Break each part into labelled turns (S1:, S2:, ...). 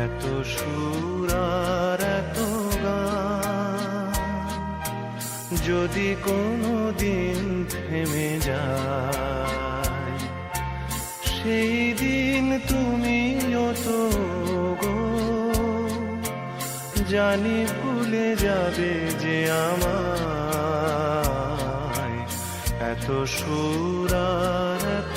S1: এত সুর আর এত যদি কোনো দিন থেমে যায়, সেই দিন তুমি তো গো। জানি ভুলে যাবে যে আমায় এত সুর আর এত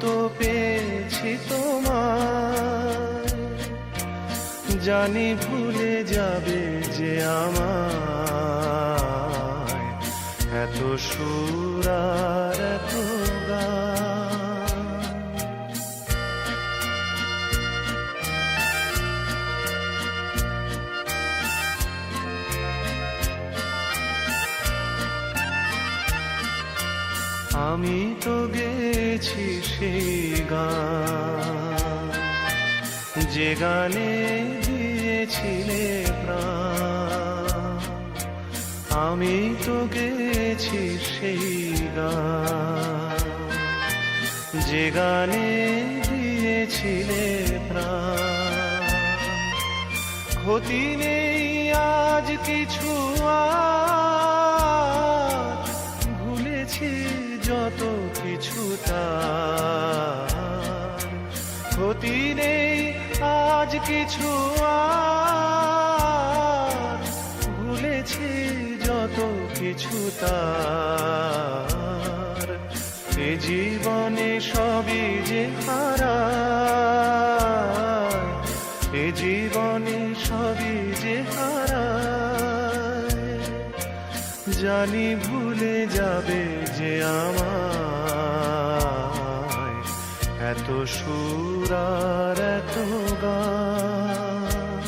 S1: তো পেয়েছি তোমার জানি ভুলে যাবে যে আমার এত সুরার এত গান আমি তো গেছি সেই গান। যে গানে দিয়েছিলে প্রাণ, আমি তো গেছি সেই গান। যে গানে দিয়েছিলে প্রাণ, ক্ষতি নেই আজ কিছু আর কিছু তার ক্ষতি নেই, আজ কিছু আর। ভুলেছি যত কিছু এ জীবনে সবই যে হারা এ জীবনে সবই যে হারায়। জানি ভুলে যাবে যে আমায় এত সুর এত গান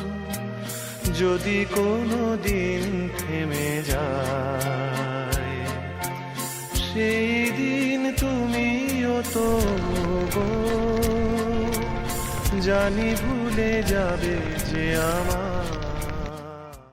S1: যদি কোনো দিন থেমে যায়, সেই দিন তুমিও তো গো জানি ভুলে যাবে যে আমার